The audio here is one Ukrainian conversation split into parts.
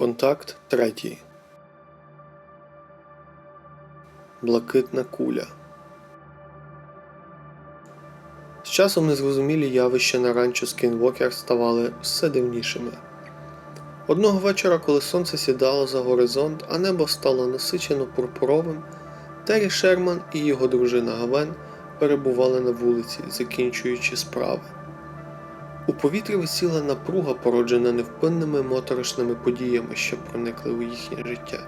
Контакт третій. Блакитна куля. З часом незрозумілі явища на ранчо Скінвокер ставали все дивнішими. Одного вечора, коли сонце сідало за горизонт, а небо стало насичено пурпуровим, Террі Шерман і його дружина Гавен перебували на вулиці, закінчуючи справи. У повітрі висіла напруга, породжена невпинними моторошними подіями, що проникли у їхнє життя.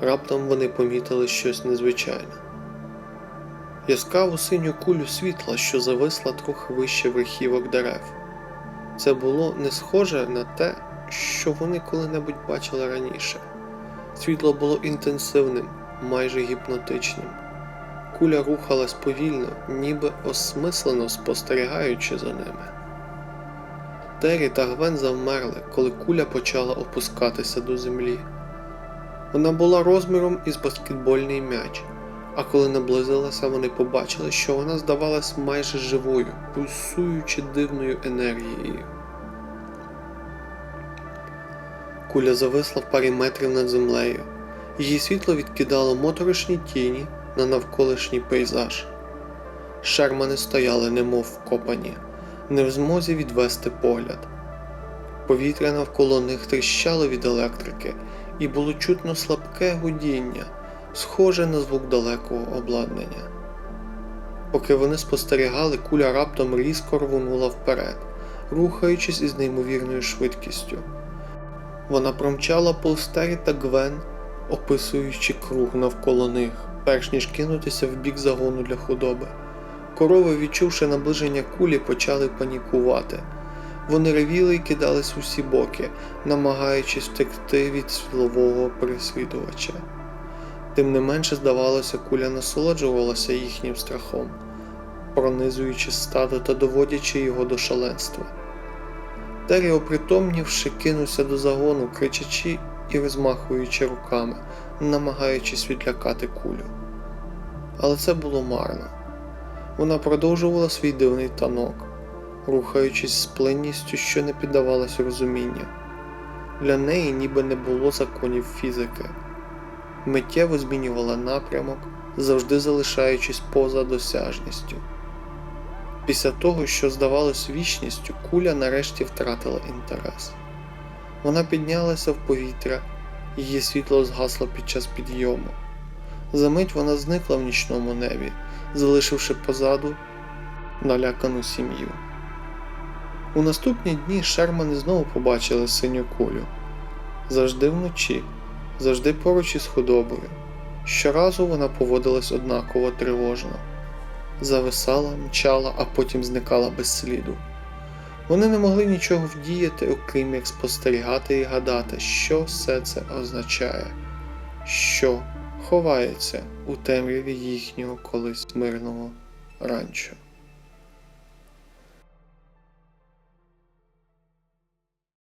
Раптом вони помітили щось незвичайне. Яскраву синю кулю світла, що зависла трохи вище верхівок дерев. Це було не схоже на те, що вони коли-небудь бачили раніше. Світло було інтенсивним, майже гіпнотичним. Куля рухалась повільно, ніби осмислено спостерігаючи за ними. Террі та Гвен завмерли, коли куля почала опускатися до землі. Вона була розміром із баскетбольний м'яч, а коли наблизилася, вони побачили, що вона здавалась майже живою, пульсуючи дивною енергією. Куля зависла в парі метрів над землею. Її світло відкидало моторошні тіні на навколишній пейзаж. Шермани стояли, немов вкопані, не в змозі відвести погляд. Повітря навколо них тріщало від електрики, і було чутно слабке гудіння, схоже на звук далекого обладнання. Поки вони спостерігали, куля раптом різко рвонула вперед, рухаючись із неймовірною швидкістю. Вона промчала полстері та Гвен, описуючи круг навколо них, перш ніж кинутися в бік загону для худоби. Корови, відчувши наближення кулі, почали панікувати. Вони ревіли і кидались у всі боки, намагаючись втекти від світлового переслідувача. Тим не менше, здавалося, куля насолоджувалася їхнім страхом, пронизуючи стадо та доводячи його до шаленства. Террі, опритомнівши, кинувся до загону, кричачи і розмахуючи руками, намагаючись відлякати кулю. Але це було марно. Вона продовжувала свій дивний танок, рухаючись з плинністю, що не піддавалась розумінню. Для неї ніби не було законів фізики. Миттєво змінювала напрямок, завжди залишаючись поза досяжністю. Після того, що здавалось вічністю, куля нарешті втратила інтерес. Вона піднялася в повітря, її світло згасло під час підйому. Замить вона зникла в нічному небі, залишивши позаду налякану сім'ю. У наступні дні Шермани знову побачили синю кулю. Завжди вночі, завжди поруч із худобою. Щоразу вона поводилась однаково тривожно, зависала, мчала, а потім зникала без сліду. Вони не могли нічого вдіяти, окрім як спостерігати і гадати, що все це означає, що ховається у темряві їхнього колись мирного ранчо.